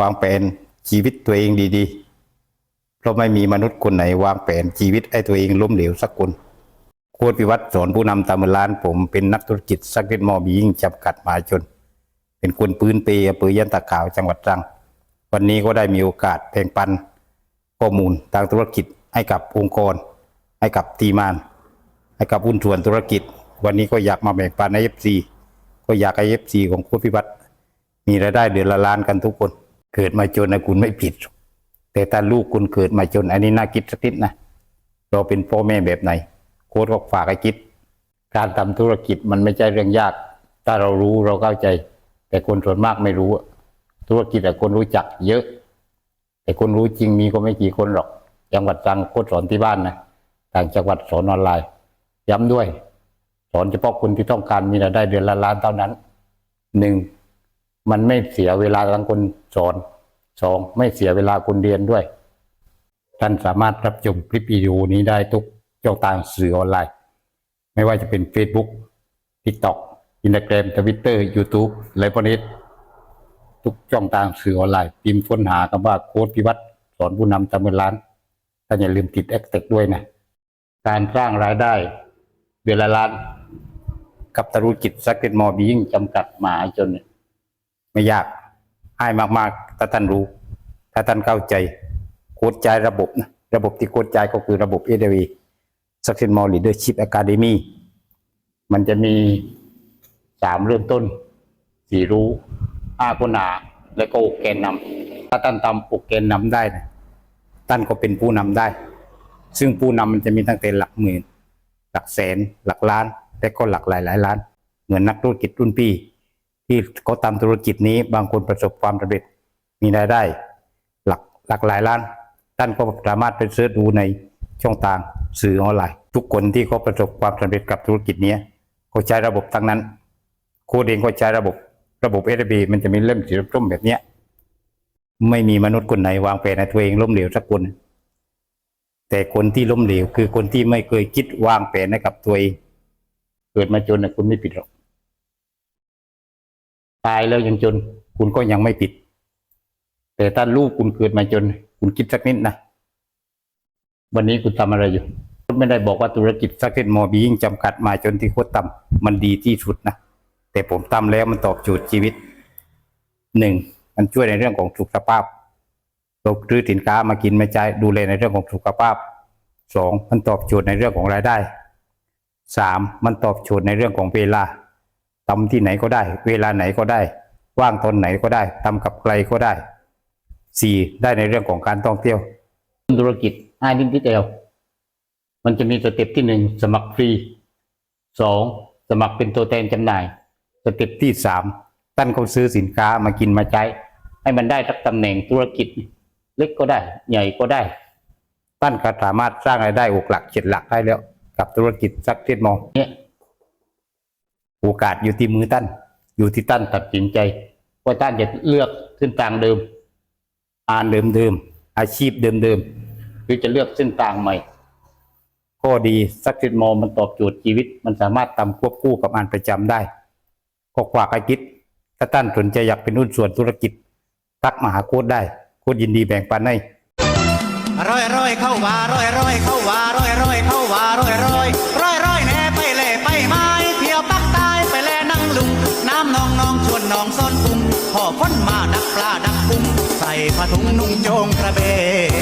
วางแผนชีวิตตัวเองดีๆ เพราะไม่มีมนุษย์คนไหนวางแผนชีวิตให้ตัวเองล้มเหลวสักคน โค้ดพิวัตรสอนผู้นำตามร้านผมเป็นนักธุรกิจสักเก็ตมอบียิ่งจำกัดมาชนเป็นคนปืนเปย์อำเภอยันตะขาวจังหวัดตรัง วันนี้ก็ได้มีโอกาสแบ่งปัน ข้อมูลทางธุรกิจให้กับองค์กร ให้กับทีมาน ให้กับหุ้นส่วนธุรกิจ วันนี้ก็อยากมาแบ่งปันในเอฟซีก็อยากให้เอฟซีของโค้ดพิวัตรมีรายได้เดือนละล้านกันทุกคน เกิดมาจนนะคุณไม่ผิด แต่ถ้าลูกคุณเกิดมาจน อันนี้น่าคิดสักนิดนะเราเป็นพ่อแม่แบบไหน โค้ดก็ฝากให้คิด การทำธุรกิจมันไม่ใช่เรื่องยาก ถ้าเรารู้เราเข้าใจ แต่คนส่วนมากไม่รู้อะธุรกิจแต่คนรู้จักเยอะ แต่คนรู้จริงมีก็ไม่กี่คนหรอกจังหวัดตรังโค้ดสอนที่บ้านนะต่างจังหวัดสอนออนไลน์ ย้ำด้วย สอนเฉพาะคนที่ต้องการมีรายได้เดือนละล้านเท่านั้นหนึ่ง มันไม่เสียเวลาทั้งคนสอนสองไม่เสียเวลาคนเรียนด้วย ท่านสามารถรับชมคลิปวิดีโอนี้ได้ทุกช่องทางสื่อออนไลน์ ไม่ว่าจะเป็น Facebook TikTok Instagram Twitter YouTube อะไรพวกนี้ทุกช่องทางสื่อออนไลน์พิมพ์ค้นหาคำว่าโค้ดพิวัตรสอนผู้นำตำเงินล้านท่านอย่าลืมติดแอคเทกด้วยนะ การสร้างรายได้เดือนละล้าน กับธุรกิจสักเก็ตมอบียิ่งจำกัดมาชนเนี่ย ไม่ยากให้มากๆ ถ้าท่านรู้ ถ้าท่านเข้าใจโค้ดใจระบบนะระบบที่โค้ดใจก็คือระบบ a อ v Success More Leadership Academy มันจะมีสามเริ่มต้นสี่รู้ห้าคนหาและก็อกแกนนำถ้าท่านทำอกแกนนำได้นะท่านก็เป็นผู้นำได้ ซึ่งผู้นำมันจะมีตั้งแต่หลักหมื่น หลักแสน หลักล้าน และก็หลักหลายหลายล้าน เหมือนนักธุรกิจรุ่นพี่ ที่เขาทำธุรกิจนี้บางคนประสบความสำเร็จมีรายได้หลักหลักหลายล้าน ท่านก็สามารถไปเสิร์ชดูในช่องทางสื่อออนไลน์ ทุกคนที่เขาประสบความสำเร็จกับธุรกิจนี้เขาใช้ระบบทั้งนั้น โคดเองก็ใช้ระบบระบบ s อ b มันจะมีเล่มสีส้มแบบเนี้ย ไม่มีมนุษย์คนไหนวางแผนในตัวเองล้มเหลวสักคน แต่คนที่ล้มเหลวคือคนที่ไม่เคยคิดวางแผนให้กับตัวเอง เกิดมาจนนะคุณไม่ผิดหรอก ตายแล้วยังจน คุณก็ยังไม่ผิด แต่ถ้าลูกคุณเกิดมาจน คุณคิดสักนิดนะวันนี้คุณทำอะไรอยู่คุณไม่ได้บอกว่าธุรกิจสักเก็ตมอบียิ่งจำกัดมาจนที่โคตรต่ำมันดีที่สุดนะแต่ผมทำแล้วมันตอบโจทย์ชีวิตหนึ่งมันช่วยในเรื่องของสุขภาพเราซื้อสินค้ามากินมาใช้ดูแลในเรื่องของสุขภาพสองมันตอบโจทย์ในเรื่องของรายได้สามมันตอบโจทย์ในเรื่องของเวลา ทำที่ไหนก็ได้ เวลาไหนก็ได้ ว่างตอนไหนก็ได้ทำกับใครก็ได้สี่ได้ในเรื่องของการท่องเที่ยวธุรกิจง่ายนิดเดียวมันจะมีสเต็ปที่หนึ่งสมัครฟรีสองสมัครเป็นตัวแทนจำหน่าย สเต็ปที่สามท่านเขาซื้อสินค้ามากินมาใช้ ให้มันได้ทักตำแหน่งธุรกิจ เล็กก็ได้ ใหญ่ก็ได้ท่านก็สามารถสร้างรายได้หกหลักเจ็ดหลักได้แล้ว กับธุรกิจสักเทศมองเนี่ย โอกาสอยู่ที่มือท่าน อยู่ที่ท่านตัดสินใจว่าท่านจะเลือกเส้นทางเดิมอ่านเดิมๆอาชีพเดิมๆหรือจะเลือกเส้นทางใหม่ข้อดีสักเซสมอมันตอบโจทย์ชีวิต มันสามารถทำควบคู่กับงานประจำได้ก็กว่าใครคิด ถ้าท่านสนใจอยากเป็นหุ้นส่วนธุรกิจ ทักมาหาโค้ดได้โค้ดยินดีแบ่งปันให้ร้อยร้อยเข้าว่าร้อยร้อยเข้าว่าร้อยร้อยเข้าว่าร้อยร้อย พ่อพ้นมาดักปลาดักกุ้งใส่ผ้าถุงนุ่งโจงกระเบน